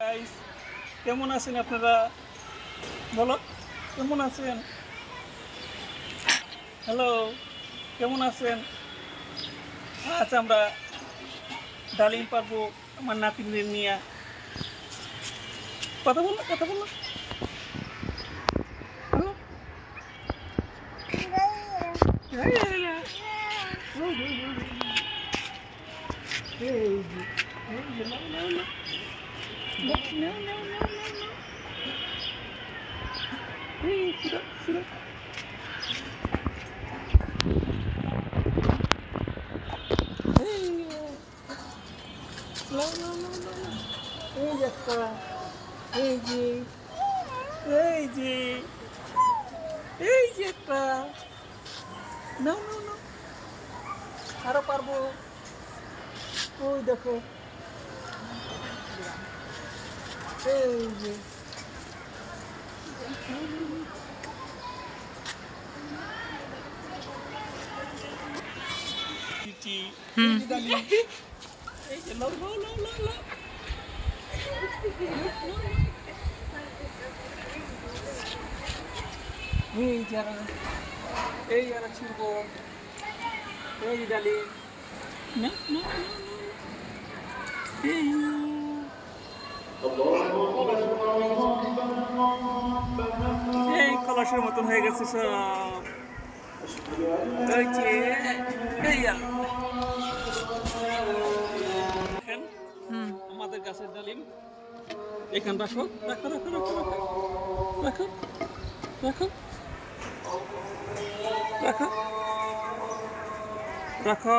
Guys কেমন আছেন আপনারা বলো কেমন আছেন হ্যালো কেমন আছেন আজ আমরা ডালিম পারবো আমার নাতিনদের নিয়ে কথা বললো কথা বললো hello No, no, no, no, no. Hey, sit up, sit up. No, no, no, no, no. এই একটা এই যে এই যে এই যে একটা না না না আরও পারব ওই দেখো Sandy. hum Vem, Yara. Ei, Yara, chegou. Ei, Dali. Não, não, não, não. Ei, não. এই কলসের মতন হয়ে গেছে সব। আমাদের গাছের ডালিম। এখান রাখো রাখো রাখো রাখো রাখো। রাখো রাখো। রাখো। রাখো।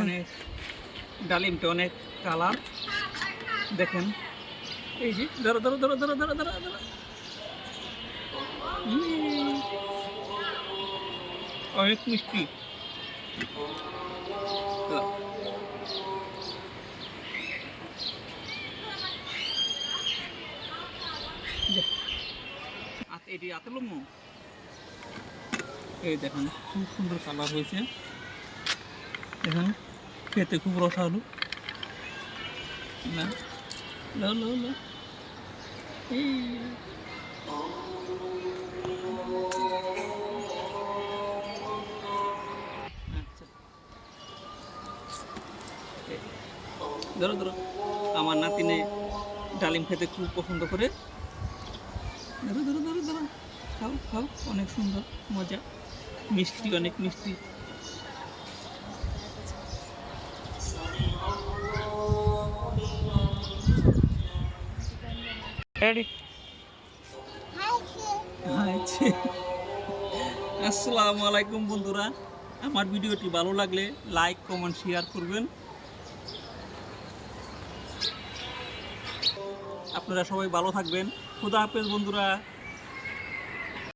অনেক ডালিমটা অনেক কালার। দেখেন। এই যে, ধরো ধরো ধরো ধরো ধরো ধরো ধরো। অনেক মিষ্টি। এটি আতলম এই দেখেন, খুব সুন্দর কালার হয়েছে। দেখেন, খেতে খুব রসালো। না, লো আচ্ছা। ধরো ধরো। আমার নাতিনে ডালিম খেতে খুব পছন্দ করে। ধরো ধরো ধরো ধরো। খাও খাও, অনেক সুন্দর, মজা। মিষ্টি, অনেক মিষ্টি। আচ্ছা। আসসালামু আলাইকুম বন্ধুরা। আমার ভিডিওটি ভালো লাগলে লাইক কমেন্ট শেয়ার করবেন। আপনারা সবাই ভালো থাকবেন। খুদা হাফেজ বন্ধুরা।